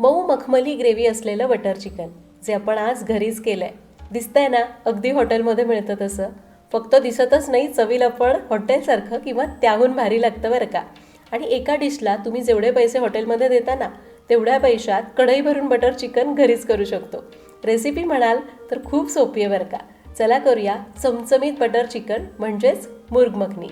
मऊ मखमली ग्रेव्ही असलेलं बटर चिकन जे आपण आज घरीच केलं आहे दिसतंय ना अगदी हॉटेलमध्ये मिळतं तसं. फक्त दिसतच नाही चवीला पण हॉटेलसारखं किंवा त्याहून भारी लागतं बरं का. आणि एका डिशला तुम्ही जेवढे पैसे हॉटेलमध्ये देता ना तेवढ्या पैशात कढई भरून बटर चिकन घरीच करू शकतो. रेसिपी म्हणाल तर खूप सोपी आहे बरं का. चला करूया चमचमीत बटर चिकन म्हणजेच मुर्ग मखनी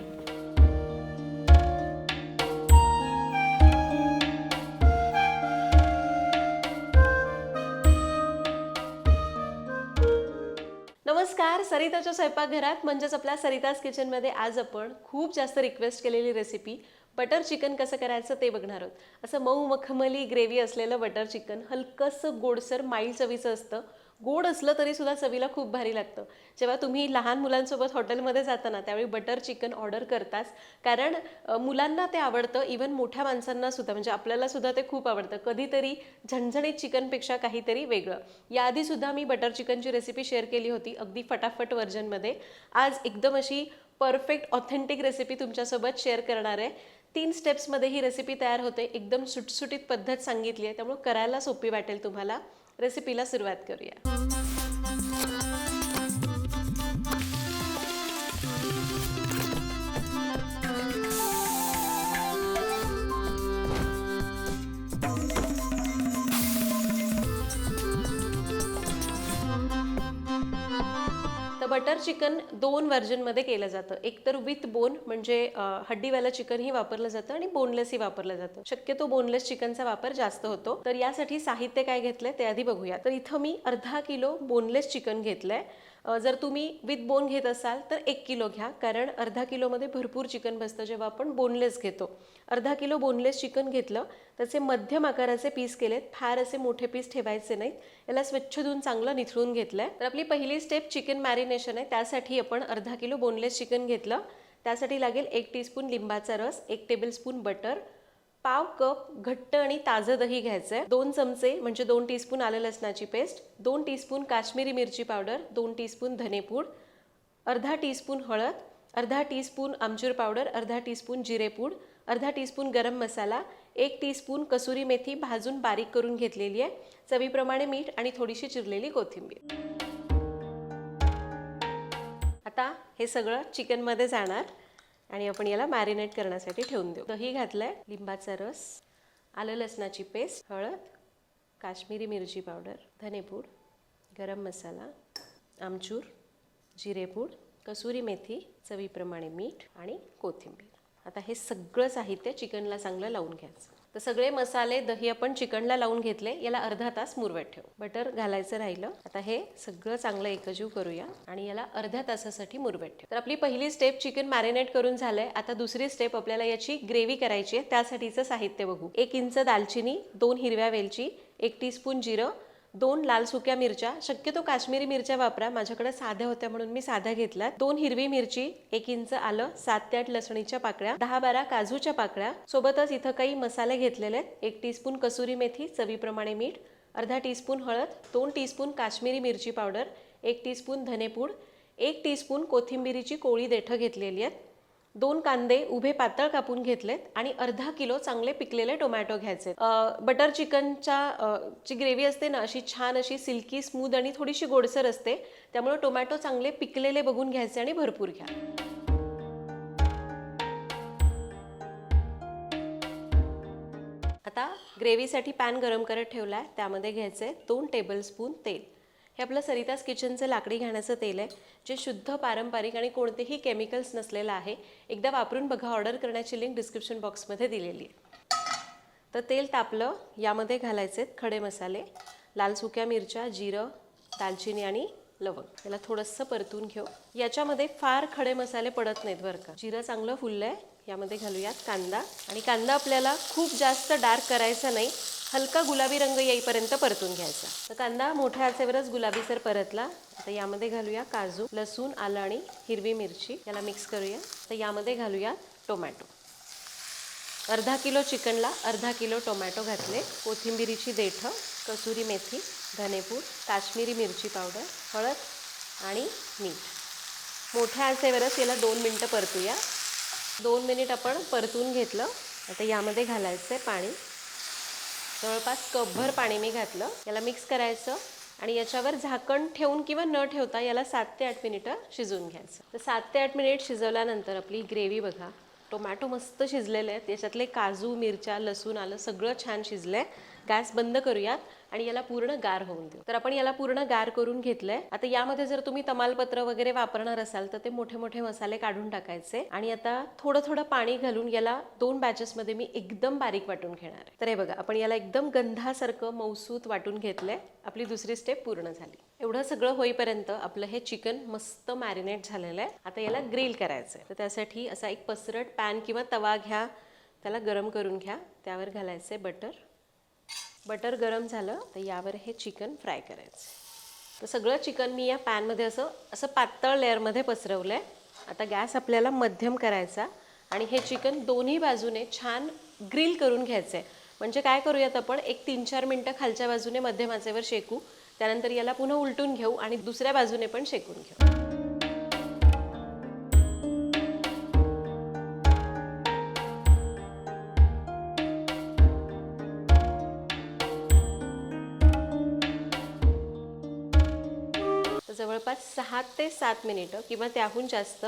नमस्कार सरिताच्या स्वयंपाकघरात म्हणजेच आपल्या सरिताज किचनमध्ये आज आपण खूप जास्त रिक्वेस्ट केलेली रेसिपी बटर चिकन कसं करायचं ते बघणार आहोत. असं मऊ मखमली ग्रेव्ही असलेलं बटर चिकन हलकंसं गोडसर माईल चवीचं असतं. गोड असलं तरी सुद्धा चवीला खूप भारी लागतं. जेव्हा तुम्ही लहान मुलांसोबत हॉटेलमध्ये जाता ना त्यावेळी बटर चिकन ऑर्डर करताच कारण मुलांना ते आवडतं इवन मोठ्या माणसांना सुद्धा म्हणजे आपल्याला सुद्धा ते खूप आवडतं. कधीतरी झणझणीत चिकनपेक्षा काहीतरी वेगळं. याआधी सुद्धा मी बटर चिकनची रेसिपी शेअर केली होती अगदी फटाफट व्हर्जनमध्ये आज एकदम अशी परफेक्ट ऑथेंटिक रेसिपी तुमच्यासोबत शेअर करणार आहे. तीन स्टेप्समध्ये ही रेसिपी तयार होते. एकदम सुटसुटीत पद्धत सांगितली आहे. त्यामुळे करायला सोपी वाटेल तुम्हाला. रेसिपीला सुरुवात करूया. बटर चिकन दोन व्हर्जनमध्ये केलं जातं. एक तर विथ बोन म्हणजे हड्डीवाला चिकन चिकनही वापरलं जातं आणि बोनलेसही वापरलं जातं. शक्यतो बोनलेस चिकनचा वापर जास्त होतो. तर यासाठी साहित्य काय घेतलंय ते आधी बघूया. तर इथं मी अर्धा किलो बोनलेस चिकन घेतलंय. जर तुम्ही विथ बोन घेत असाल तर एक किलो घ्या. कारण अर्धा किलोमध्ये भरपूर चिकन बसतं जेव्हा आपण बोनलेस घेतो. अर्धा किलो बोनलेस चिकन घेतलं त्याचे मध्यम आकाराचे पीस केलेत. फार असे मोठे पीस ठेवायचे नाहीत. याला स्वच्छ धुवून चांगलं निथळून घेतलं आहे तर आपली पहिली स्टेप चिकन मॅरिनेशन आहे. त्यासाठी आपण अर्धा किलो बोनलेस चिकन घेतलं. त्यासाठी लागेल एक टीस्पून लिंबाचा रस एक टेबलस्पून बटर पाव कप घट्ट आणि ताजं दही घ्यायचं आहे दोन चमचे म्हणजे दोन टीस्पून आलं लसणाची पेस्ट दोन टीस्पून काश्मीरी मिरची पावडर दोन टीस्पून धनेपूड अर्धा टीस्पून हळद अर्धा टीस्पून आमचूर पावडर अर्धा टीस्पून जिरेपूड अर्धा टीस्पून गरम मसाला एक टीस्पून कसुरी मेथी भाजून बारीक करून घेतलेली आहे. चवीप्रमाणे मीठ आणि थोडीशी चिरलेली कोथिंबीर. आता हे सगळं चिकनमध्ये जाणार. आणि आपण याला मॅरिनेट करण्यासाठी ठेवून देऊ. दही घातलं आहे लिंबाचा रस आलं लसणाची पेस्ट हळद काश्मीरी मिरची पावडर धनेपूड गरम मसाला आमचूर जिरेपूड कसुरी मेथी चवीप्रमाणे मीठ आणि कोथिंबीर. आता हे सगळं साहित्य चिकनला चांगलं लावून घ्यायचं. तर सगळे मसाले दही आपण चिकनला लावून घेतले. याला अर्धा तास मुरवत ठेवू. बटर घालायचं राहिलं. आता हे सगळं चांगलं एकजीव करूया आणि याला अर्ध्या तासासाठी मुरवत ठेवू. तर आपली पहिली स्टेप चिकन मॅरिनेट करून झालंय. आता दुसरी स्टेप आपल्याला याची ग्रेव्ही करायची आहे. त्यासाठीचं साहित्य बघू. एक इंच दालचिनी दोन हिरव्या वेलची एक टीस्पून जिरं दोन लाल सुक्या मिरच्या शक्यतो काश्मीरी मिरच्या वापरा माझ्याकडे साध्या होत्या म्हणून मी साध्या घेतल्या दोन हिरवी मिरची एक इंच आलं सात ते आठ लसणीच्या पाकळ्या दहा बारा काजूच्या पाकळ्या सोबतच इथं काही मसाले घेतलेले आहेत. एक टीस्पून कसुरी मेथी चवीप्रमाणे मीठ अर्धा टीस्पून हळद दोन टीस्पून काश्मीरी मिरची पावडर एक टीस्पून धनेपूड एक टीस्पून कोथिंबिरीची कोळी देठं घेतलेली आहेत. दोन कांदे उभे पातळ कापून घेतलेत आणि अर्धा किलो चांगले पिकलेले टोमॅटो घ्यायचे. बटर चिकनच्या जी ग्रेव्ही असते ना अशी छान अशी सिल्की स्मूद आणि थोडीशी गोडसर असते. त्यामुळे टोमॅटो चांगले पिकलेले बघून घ्यायचे आणि भरपूर घ्या. आता ग्रेव्हीसाठी पॅन गरम करत ठेवला आहे त्यामध्ये घ्यायचं आहे दोन टेबलस्पून तेल. हे आपलं सरितास किचनचं लाकडी घाण्याचं तेल आहे जे शुद्ध पारंपरिक आणि कोणतेही केमिकल्स नसलेलं आहे. एकदा वापरून बघा ऑर्डर करण्याची लिंक डिस्क्रिप्शन बॉक्समध्ये दिलेली आहे. तर तेल तापलं यामध्ये घालायचे खडे मसाले लाल सुक्या मिरच्या जिरं दालचिनी आणि लवंग. याला थोडंसं परतून घेऊ. याच्यामध्ये फार खडे मसाले पडत नाहीत बरं का. जिरं चांगलं फुललं आहे यामध्ये घालूयात कांदा. आणि कांदा आपल्याला खूप जास्त डार्क करायचा नाही हलका गुलाबी रंग येईपर्यंत परतून घ्यायचा. तर कांदा मोठ्या आचेवरच गुलाबीसर परतला. आता यामध्ये घालूया काजू लसूण आलं आणि हिरवी मिरची. याला मिक्स करूया. तर यामध्ये घालूया टोमॅटो. अर्धा किलो चिकनला अर्धा किलो टोमॅटो घातले. कोथिंबिरीची देठं कसुरी मेथी धनेपूड काश्मीरी मिरची पावडर हळद आणि मीठ. मोठ्या आचेवरच याला दोन मिनटं परतूया. दोन मिनिट आपण परतून घेतलं. आता यामध्ये घालायचं आहे पाणी. जवळपास कपभर पाणी मी घातलं याला मिक्स करायचं आणि याच्यावर झाकण ठेवून किंवा न ठेवता याला सात ते आठ मिनिटं शिजवून घ्यायचं. तर सात ते आठ मिनिट शिजवल्यानंतर आपली ग्रेव्ही बघा टोमॅटो मस्त शिजलेले आहेत. याच्यातले काजू मिरच्या लसूण आलं सगळं छान शिजलं आहे गॅस बंद करूयात आणि याला पूर्ण गार होऊन देऊ. तर आपण याला पूर्ण गार करून घेतलंय. आता यामध्ये जर तुम्ही तमालपत्र वगैरे वापरणार असाल तर ते मोठे मोठे मसाले काढून टाकायचे. आणि आता थोडं थोडं पाणी घालून याला दोन बॅचेसमध्ये मी एकदम बारीक वाटून घेणार आहे. तर हे बघा आपण याला एकदम गंधासारखं मौसूत वाटून घेतलंय. आपली दुसरी स्टेप पूर्ण झाली. एवढं सगळं होईपर्यंत आपलं हे चिकन मस्त मॅरिनेट झालेलं आहे. आता याला ग्रिल करायचं आहे तर त्यासाठी असा एक पसरट पॅन किंवा तवा घ्या. त्याला गरम करून घ्या. त्यावर घालायचे बटर बटर गरम झालं तर यावर हे चिकन फ्राय करायचं. तर सगळं चिकन मी या पॅनमध्ये असं असं पातळ लेअरमध्ये पसरवलं आहे आता गॅस आपल्याला मध्यम करायचा आणि हे चिकन दोन्ही बाजूने छान ग्रिल करून घ्यायचं आहे म्हणजे काय करूयात आपण एक तीन चार मिनटं खालच्या बाजूने मध्यमाचेवर शेकू त्यानंतर याला पुन्हा उलटून घेऊ आणि दुसऱ्या बाजूने पण शेकून घेऊ. जवळपास सहा ते सात मिनिटं किंवा त्याहून जास्त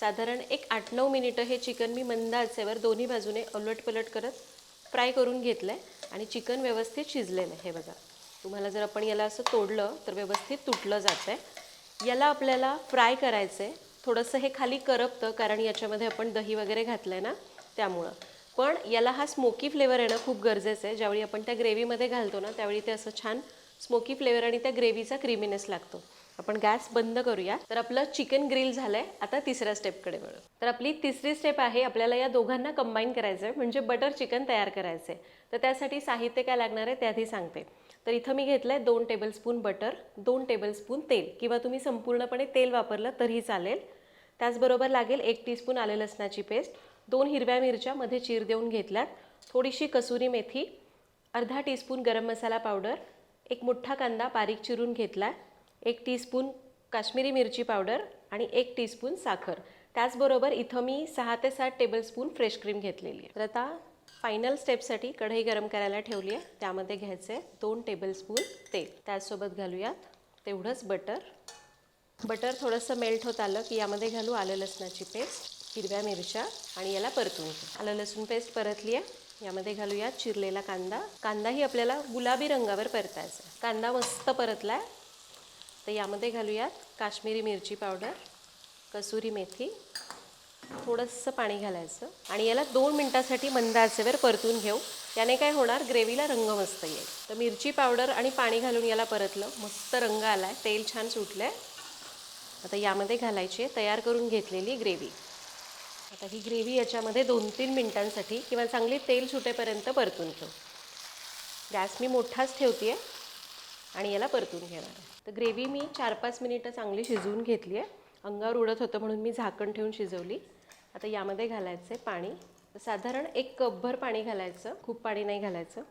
साधारण एक आठ नऊ मिनिटं हे चिकन मी मंद आचेवर दोन्ही बाजूने अलटपलट करत फ्राय करून घेतलं आहे आणि चिकन व्यवस्थित शिजलेलं आहे हे बघा. तुम्हाला जर आपण याला असं तोडलं तर व्यवस्थित तुटलं जातं आहे याला आपल्याला फ्राय करायचं आहे थोडंसं हे खाली करपतं कारण याच्यामध्ये आपण दही वगैरे घातलं आहे ना त्यामुळं. पण याला हा स्मोकी फ्लेवर येणं खूप गरजेचं आहे. ज्यावेळी आपण त्या ग्रेव्हीमध्ये घालतो ना त्यावेळी ते असं छान स्मोकी फ्लेवर आणि त्या ग्रेव्हीचा क्रीमीनेस लागतो. आपण गॅस बंद करूया. तर आपलं चिकन ग्रिल झालंय. आता तिसऱ्या स्टेपकडे वळू. तर आपली तिसरी स्टेप आहे आपल्याला या दोघांना कंबाईन करायचं आहे म्हणजे बटर चिकन तयार करायचं आहे तर त्यासाठी साहित्य काय लागणार आहे ते आधी सांगते. तर इथं मी घेतलं आहे दोन टेबलस्पून बटर दोन टेबलस्पून तेल. किंवा तुम्ही संपूर्णपणे तेल वापरलं तरीही चालेल. त्याचबरोबर लागेल एक टीस्पून आले लसणाची पेस्ट दोन हिरव्या मिरच्या मध्ये चीर देऊन घेतल्यात. थोडीशी कसुरी मेथी अर्धा टीस्पून गरम मसाला पावडर एक मोठा कांदा बारीक चिरून घेतला आहे एक टीस्पून काश्मीरी मिरची पावडर आणि एक टीस्पून साखर. त्याचबरोबर इथं मी सहा ते सात टेबलस्पून फ्रेश क्रीम घेतलेली आहे. तर आता फायनल स्टेपसाठी कढई गरम करायला ठेवली आहे. त्यामध्ये घ्यायचं आहे दोन टेबलस्पून तेल. त्याचसोबत घालूयात तेवढंच बटर बटर थोडंसं मेल्ट होत आलं की यामध्ये घालू आलं लसणाची पेस्ट हिरव्या मिरच्या आणि याला परतून आलं लसूण पेस्ट परतली आहे. यामध्ये घालूया चिरलेला कांदा. कांदाही आपल्याला गुलाबी रंगावर परतायचा कांदा मस्त परतला आहे तर यामध्ये घालूयात काश्मीरी मिरची पावडर कसुरी मेथी थोडंसं पाणी घालायचं आणि याला दोन मिनटासाठी मंद आचेवर परतून घेऊ. याने काय होणार? ग्रेव्हीला रंग मस्त येईल. तर मिरची पावडर आणि पाणी घालून याला परतलं. मस्त रंग आला आहे तेल छान सुटलं आहे आता यामध्ये घालायची आहे. तयार करून घेतलेली ग्रेव्ही. आता ही ग्रेव्ही याच्यामध्ये दोन तीन मिनटांसाठी किंवा चांगली तेल सुटेपर्यंत परतून घेऊ. गॅस मी मोठाच ठेवते आहे आणि याला परतून घेणार आहे. तर ग्रेव्ही मी चार पाच मिनिटं चांगली शिजवून घेतली आहे. अंगावर उडत होतं म्हणून मी झाकण ठेवून शिजवली. आता यामध्ये घालायचं आहे पाणी. साधारण एक कपभर पाणी घालायचं. खूप पाणी नाही घालायचं.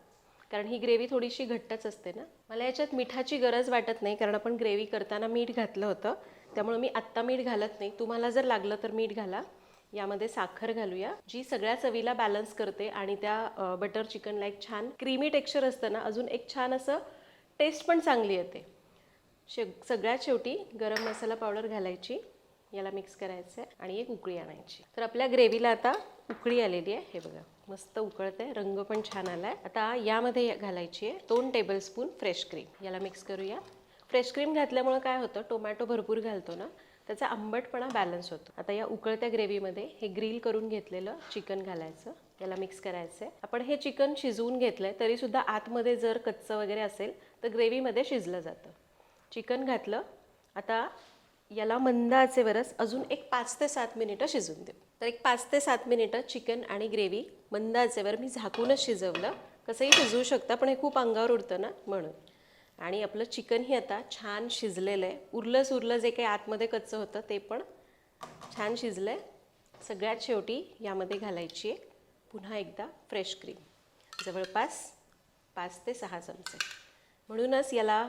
कारण ही ग्रेव्ही थोडीशी घट्टच असते ना. मला याच्यात मिठाची गरज वाटत नाही कारण आपण ग्रेव्ही करताना मीठ घातलं होतं. त्यामुळे मी आत्ता मीठ घालत नाही. तुम्हाला जर लागलं तर मीठ घाला. यामध्ये साखर घालूया जी सगळ्या चवीला बॅलन्स करते आणि त्या बटर चिकनला एक छान क्रीमी टेक्स्चर असतं ना अजून एक छान असं टेस्ट पण चांगली येते. शे सगळ्यात शेवटी गरम मसाला पावडर घालायची याला मिक्स करायचं आहे आणि एक उकळी आणायची. तर आपल्या ग्रेव्हीला आता उकळी आलेली आहे हे बघा मस्त उकळते आहे रंग पण छान आला आहे आता यामध्ये घालायची आहे दोन टेबलस्पून फ्रेश क्रीम याला मिक्स करूया. फ्रेश क्रीम घातल्यामुळं काय होतं टोमॅटो भरपूर घालतो ना त्याचा आंबटपणा बॅलन्स होतो. आता या उकळत्या ग्रेव्हीमध्ये हे ग्रिल करून घेतलेलं चिकन घालायचं. याला मिक्स करायचं आहे आपण हे चिकन शिजवून घेतलं आहे तरीसुद्धा आतमध्ये जर कच्चं वगैरे असेल तर ग्रेव्हीमध्ये शिजलं जातं. चिकन घातलं आता याला मंद आचेवरच अजून एक पाच ते सात मिनिटं शिजवून देऊ. तर एक पाच ते सात मिनिटं चिकन आणि ग्रेव्ही मंद आचेवर मी झाकूनच शिजवलं. कसंही शिजवू शकता पण हे खूप अंगावर उडतं ना म्हणून. आणि आपलं चिकनही आता छान शिजलेलं आहे. उरलं सुरलं जे काही आतमध्ये कच्चं होतं ते पण छान शिजलं आहे सगळ्यात शेवटी यामध्ये घालायची आहे. पुन्हा एकदा फ्रेश क्रीम जवळपास पाच ते सहा चमचे. म्हणूनच याला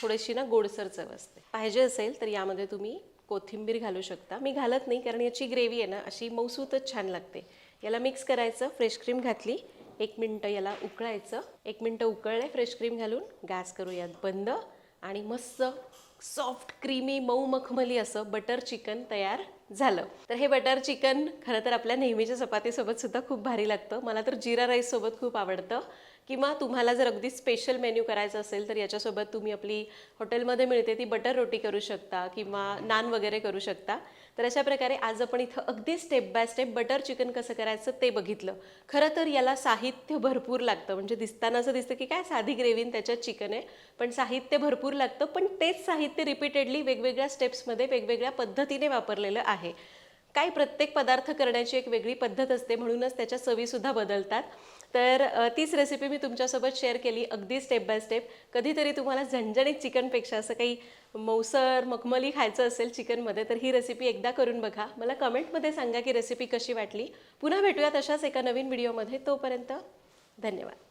थोडीशी ना गोडसर चव असते. पाहिजे असेल तर यामध्ये तुम्ही कोथिंबीर घालू शकता. मी घालत नाही कारण याची ग्रेव्ही आहे ना अशी मौसूतच छान लागते. याला मिक्स करायचं फ्रेश क्रीम घातली एक मिनटं याला उकळायचं. एक मिनटं उकळले फ्रेश क्रीम घालून गॅस करूयात बंद. आणि मस्त सॉफ्ट क्रीमी मऊ मखमली असं बटर चिकन तयार झालं. तर हे बटर चिकन खरं तर आपल्या नेहमीच्या चपातीसोबत सुद्धा खूप भारी लागतं. मला तर जिरा राईस सोबत खूप आवडतं. किंवा तुम्हाला जर अगदी स्पेशल मेन्यू करायचं असेल तर याच्यासोबत तुम्ही आपली हॉटेलमध्ये मिळते ती बटर रोटी करू शकता किंवा नान वगैरे करू शकता. तर अशा प्रकारे आज आपण इथं अगदी step by step butter chicken कसं करायचं ते बघितलं. खरं तर याला साहित्य भरपूर लागतं. म्हणजे दिसताना असं दिसतं की काय साधी ग्रेव्हीन त्याच्यात चिकन आहे. पण साहित्य भरपूर लागतं. पण तेच साहित्य रिपीटेडली वेगवेगळ्या स्टेप्समध्ये वेगवेगळ्या पद्धतीने वापरलेलं आहे. काय प्रत्येक पदार्थ करण्याची एक वेगळी पद्धत असते. म्हणूनच त्याच्या चवीसुद्धा बदलतात. तर तीच रेसिपी मी तुमच्यासोबत शेअर केली. अगदी स्टेप बाय स्टेप कधीतरी तुम्हाला झणझणीत चिकनपेक्षा असं काही मौसर मखमली खायचं असेल चिकनमध्ये तर ही रेसिपी एकदा करून बघा. मला कमेंटमध्ये सांगा की रेसिपी कशी वाटली. पुन्हा भेटूयात अशाच एका नवीन व्हिडिओमध्ये तोपर्यंत धन्यवाद.